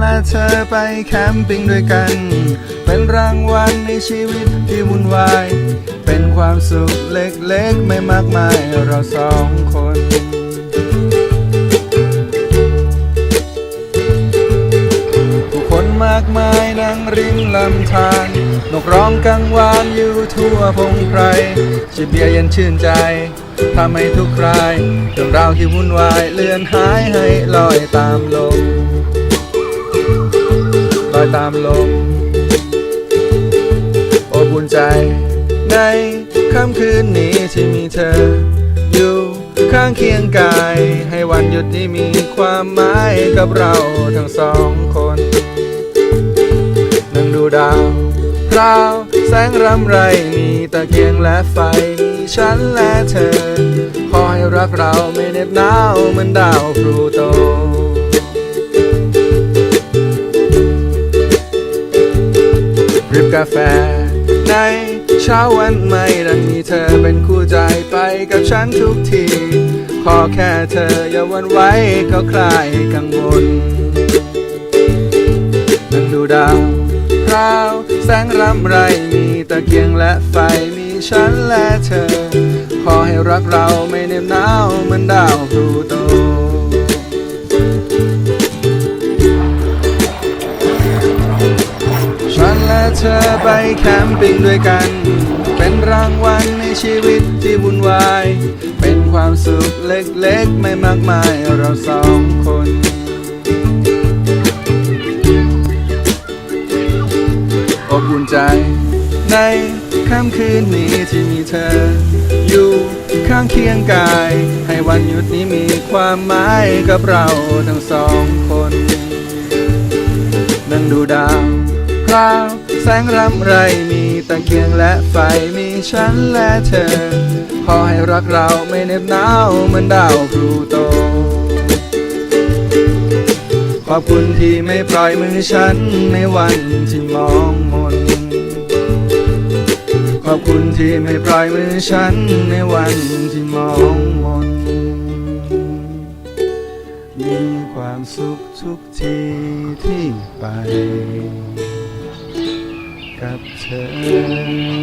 และเธอไปแคมปิ้งด้วยกัน เป็นรางวัลในชีวิตที่วุ่นวาย เป็นความสุขเล็กๆ ไม่มากมายเราสองคนผู้คนมากมายนั่งริมลำธารนกร้องกังวานอยู่ทั่วพงไพรจิบเบียร์เย็นชื่นใจทำให้ทุกครายเรื่องราวที่วุ่นวายเลือนหายให้ลอยตามลม ตามลมอบอุ่นใจ ในค่ำคืนนี้ที่มีเธอ อยู่ข้างเคียงกาย ให้วันหยุดนี้มีความหมายกับเราทั้งสองคน นั่งดูดาวพราวแสงรำไรมีตะเกียงและไฟมีฉันและเธอ ขอให้รักเราไม่เหน็บหนาวเหมือนดาวพลูโต ริบกาแฟ ในเช้าวันใหม่ดังมีเธอเป็นคู่ใจไปกับฉันทุกที ขอแค่เธออย่าวันไหว้ก็คลายกังวลนั่งดูดาวพราว แสงรำไรมีตะเกียงและไฟมีฉันและเธอ ขอให้รักเราไม่เหน็บหนาวเหมือนดาวพลูโต ธอไปแคมปิ้งด้วยกัน เป็นรางวัลในชีวิตที่วุ่นวาย เป็นความสุขเล็กๆ ไม่มากมายเราสองคนอบอุ่นใจ ในค่ำคืนนี้ที่มีเธอ อยู่ข้างเคียงกาย ให้วันหยุดนี้มีความหมายกับเราทั้งสองคน นั่งดูดาวพราว แสงรำไรมีตะเกียงและไฟมีฉันและเธอ ขอให้รักเราไม่เหน็บหนาวเหมือนดาวพลูโต ขอบคุณที่ไม่ปล่อยมือฉันในวันที่มองมน ขอบคุณที่ไม่ปล่อยมือฉันในวันที่มองมน มีความสุขทุกทีที่ไป Captain.